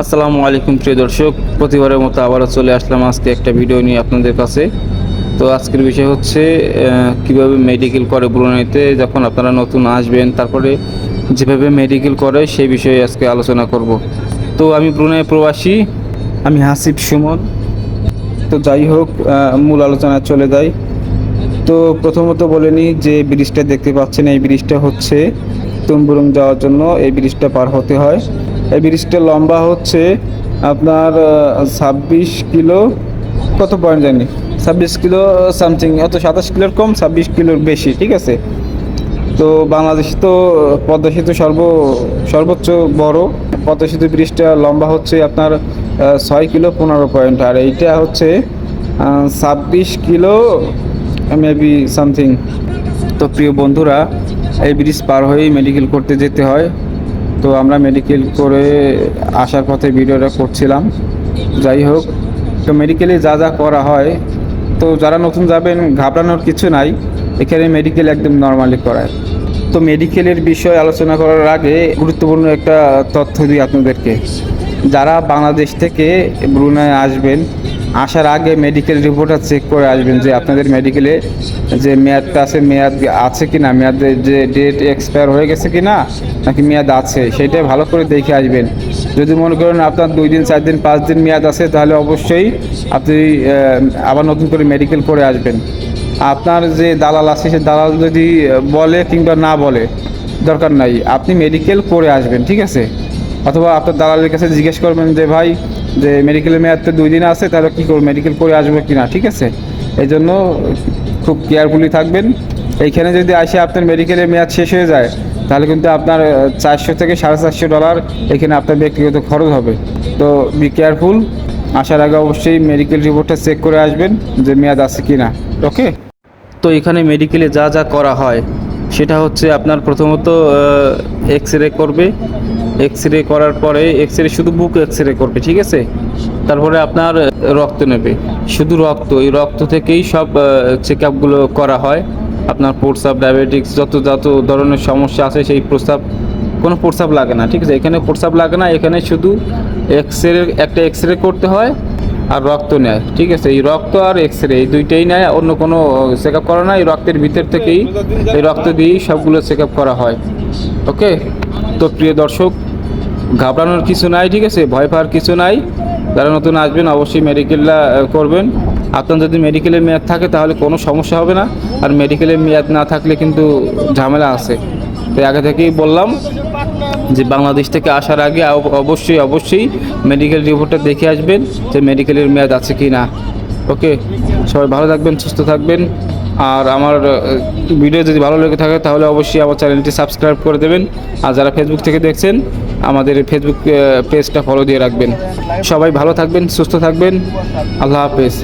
আসসালামু আলাইকুম, প্রিয় দর্শক। প্রতিবারের মতো আবারও চলে আসলাম আজকে একটা ভিডিও নিয়ে আপনাদের কাছে। তো আজকের বিষয় হচ্ছে কীভাবে মেডিকেল করে ব্রুনাইতে যখন আপনারা নতুন আসবেন, তারপরে যেভাবে মেডিকেল করে, সেই বিষয়ে আজকে আলোচনা করব। তো আমি ব্রুনাই প্রবাসী, আমি হাসিব সুমন। তো যাই হোক মূল আলোচনায় চলে যাই। তো প্রথমত বলে নিই যে ব্রিজটা দেখতে পাচ্ছেন, এই ব্রিজটা হচ্ছে তুমবুরুং যাওয়ার জন্য, এই ব্রিজটা পার হতে হয়। এই ব্রিজটা লম্বা হচ্ছে আপনার ছাব্বিশ কিলো, কত পয়েন্ট জানি? ছাব্বিশ কিলো সামথিং অত সাতাশ কিলোর কম, ছাব্বিশ কিলোর বেশি, ঠিক আছে? তো বাংলাদেশ তো, পদ্মা সেতু সর্ব, সর্বোচ্চ বড়। পদ্মা সেতু ব্রিজটা লম্বা হচ্ছে আপনার ছয় কিলো, পনেরো পয়েন্ট আর এইটা হচ্ছে ছাব্বিশ কিলো মেবি সামথিং তো প্রিয় বন্ধুরা, এই ব্রিজ পার হয়েই মেডিকেল করতে যেতে হয়। তো আমরা মেডিকেল করে আসার পথে ভিডিওটা করছিলাম। যাই হোক, তো মেডিকেলে যা যা করা হয়, তো যারা নতুন যাবেন, ঘাবড়ানোর কিছু নাই। এখানে মেডিকেল একদম নর্মালি করায়। তো মেডিকেলের বিষয় আলোচনা করার আগে গুরুত্বপূর্ণ একটা তথ্য দিই আপনাদেরকে। যারা বাংলাদেশ থেকে ব্রুনায় আসবেন আসার আগে মেডিকেল রিপোর্টটা চেক করে আসবেন যে আপনাদের মেডিকেলে যে মেয়াদটা আছে, মেয়াদ আছে কি না মেয়াদের যে ডেট এক্সপায়ার হয়ে গেছে কি না নাকি মেয়াদ আছে সেটাই ভালো করে দেখে আসবেন। যদি মনে করেন আপনার দুই দিন, চার দিন, পাঁচ দিন মেয়াদ আছে, তাহলে অবশ্যই আপনি আবার নতুন করে মেডিকেল করে আসবেন। আপনার যে দালাল আছে, সে দালাল যদি বলে কিংবা না বলে, দরকার নাই। আপনি মেডিকেল করে আসবেন, ঠিক আছে? অথবা আপনার দালালের কাছে জিজ্ঞেস করবেন যে, ভাই যে মেডিকেলের মেয়াদ তো দুই দিন আছে, তাহলে কী করব? মেডিকেল করে আসব কি না ঠিক আছে? এই জন্য খুব কেয়ারফুলি থাকবেন। এইখানে যদি আসে আপনার মেডিকেলের মেয়াদ শেষ হয়ে যায়, তাহলে কিন্তু আপনার চারশো থেকে সাড়ে চারশো ডলার এখানে আপনার ব্যক্তিগত খরচ হবে। তো বি কেয়ারফুল আসার আগে অবশ্যই মেডিকেল রিপোর্টটা চেক করে আসবেন যে মেয়াদ আছে কি না ওকে তো এখানে মেডিকেলে যা যা করা হয়, সেটা হচ্ছে আপনার প্রথমত এক্স রে করবে এক্স রে করার পরে এক্স রে শুধু বুক এক্স রে করবে, ঠিক আছে? তারপরে আপনার রক্ত নেবে। শুধু রক্ত, এই রক্ত থেকেই সব চেক আপগুলো করা হয়। আপনার প্রস্রাব ডায়াবেটিক্স যত যত ধরনের সমস্যা আছে, সেই প্রস্রাব, কোনো প্রস্রাব লাগে না, ঠিক আছে? এখানে প্রস্রাব লাগে না, এখানে শুধু এক্স রে একটা এক্স রে করতে হয় আর রক্ত নেয়, ঠিক আছে? এই রক্ত আর এক্স রে এই দুইটাই নেয়, অন্য কোনো চেক আপ করা না, এই রক্তের ভিতর থেকেই, এই রক্ত দিয়েই সবগুলো চেক আপ করা হয় ওকে তো প্রিয় দর্শক ঘাবড়ানোর কিছু নাই, ঠিক আছে? ভয় পাওয়ার কিছু নাই। যারা নতুন আসবেন, অবশ্যই মেডিকেলটা করবেন। আপনার যদি মেডিকেলের মেয়াদ থাকে, তাহলে কোনো সমস্যা হবে না। আর মেডিকেলের মেয়াদ না থাকলে কিন্তু ঝামেলা আছে। তো আগে থেকেই বললাম যে, বাংলাদেশ থেকে আসার আগে অব- অবশ্যই অবশ্যই মেডিকেল রিপোর্টটা দেখে আসবেন যে মেডিকেলের মেয়াদ আছে কি না ওকে সবাই ভালো থাকবেন, সুস্থ থাকবেন। আর আমার ভিডিও যদি ভালো লেগে থাকে, তাহলে অবশ্যই আমার চ্যানেলটি সাবস্ক্রাইব করে দেবেন। আর যারা ফেসবুক থেকে দেখছেন, আমাদের ফেসবুক পেজটা ফলো দিয়ে রাখবেন। সবাই ভালো থাকবেন, সুস্থ থাকবেন। আল্লাহ হাফেজ।